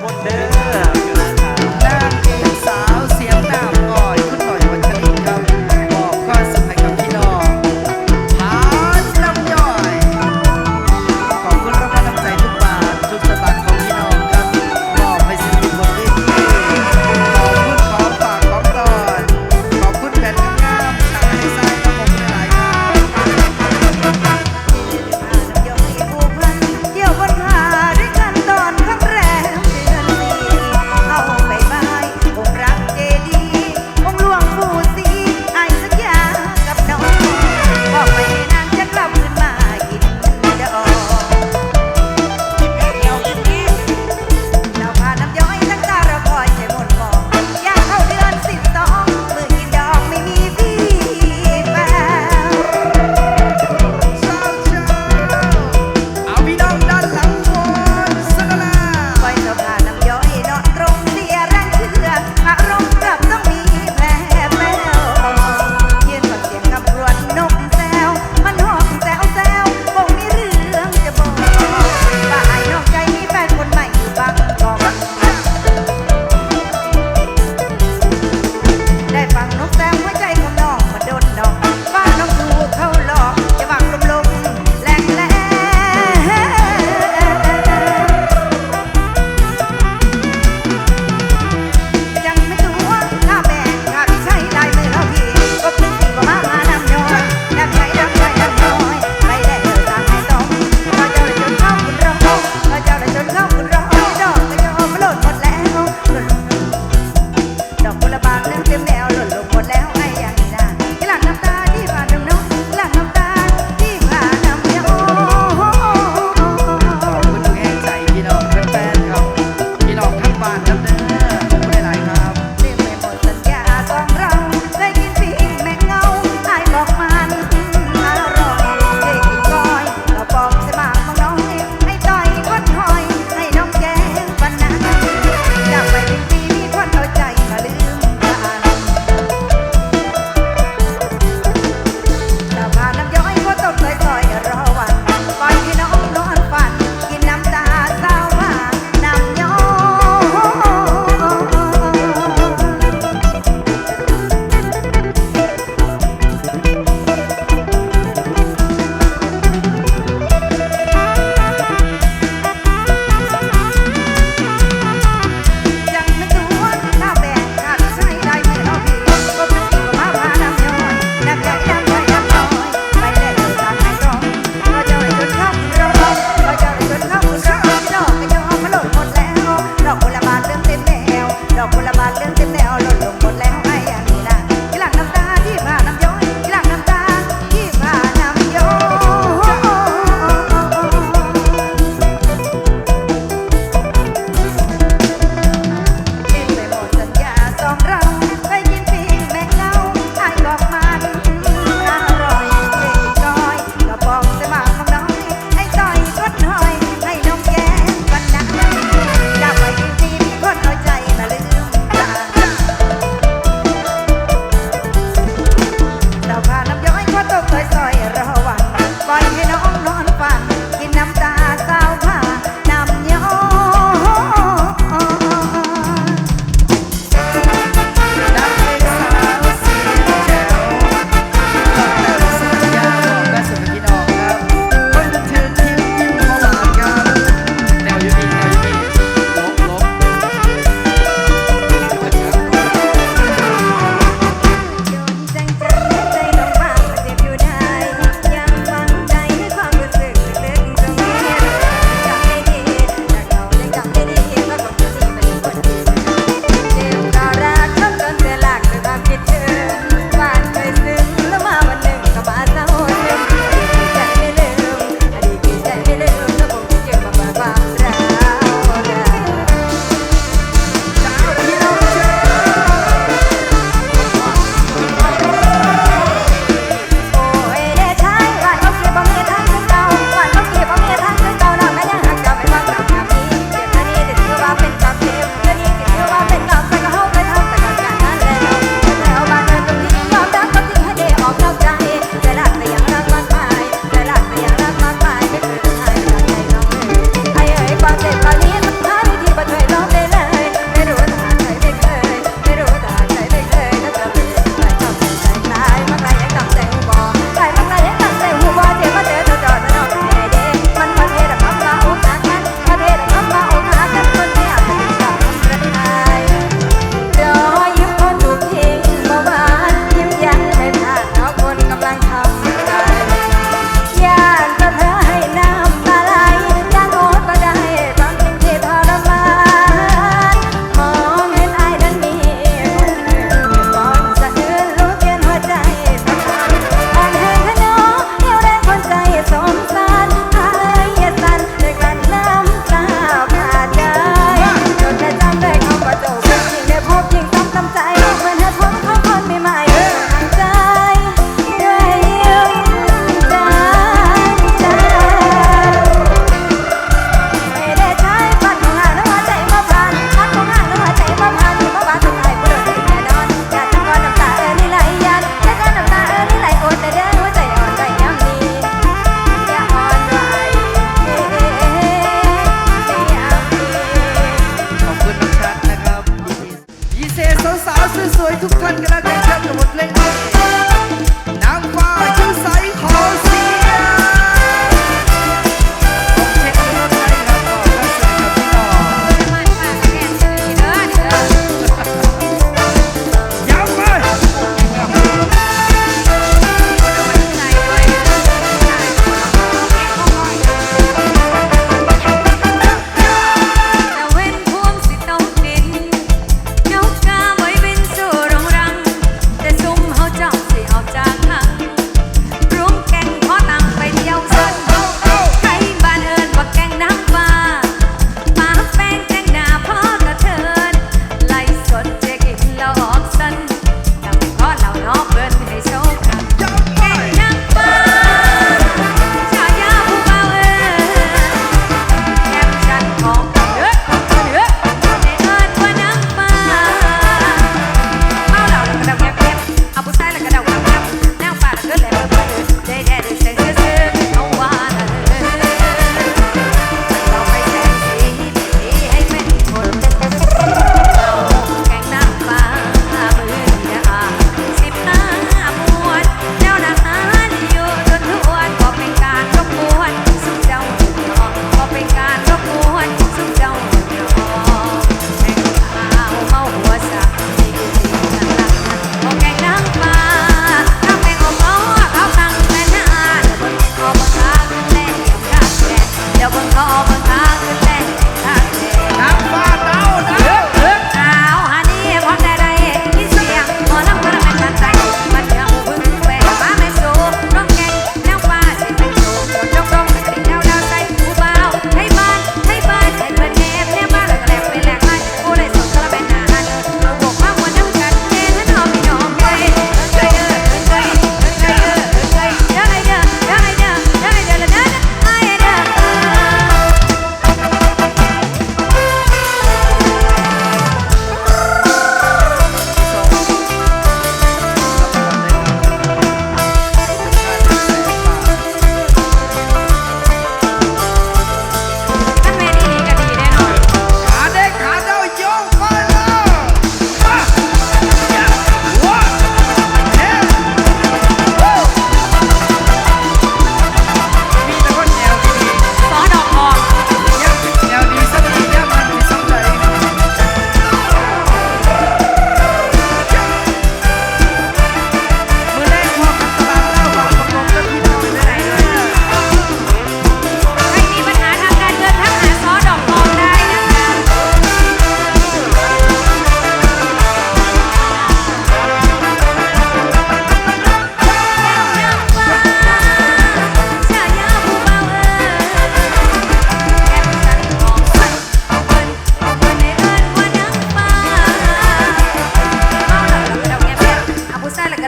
พลเ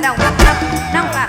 não, não, não,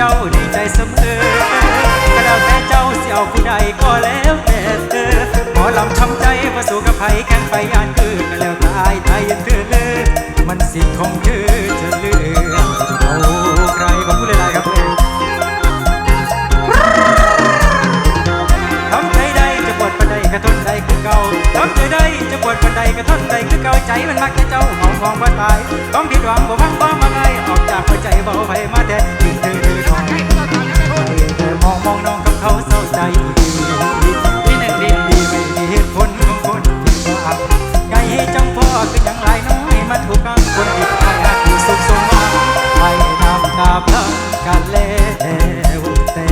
จ้าดีใจเสมอก็แล้วแต่เจ้าเสี่ยวผู้ใดก็แล้วแต่เธอหมอลำช้ำใจมาสู่กับไผแข่งไปยานคือก็แล้วตายตายยันเธอมันสิทธิ์ของเธอจะเลือกเอาใครของผู้ใดครับ กระทนใดคือเก่าต้ทำใจได้จะปวดปันใดกระทนใดคือเก่าใจมันมักแค่เจ้าหอมทองบ้านตายต้องผิดหวังบ่พังบ่มาไงออกจากหัวใจเบาไปมาแทนยิ่งเธอเธอทองเธอมองมองน้องกับเขาเศร้าใจที่นั่นดีดีไม่มีเหตุผลของคนที่บาปไงให้จังพ่อคือยังไรน้อยมันถูกกังคนผิดพลาดที่สุขสมหวังไปนำตาพลังกันแล้วแต่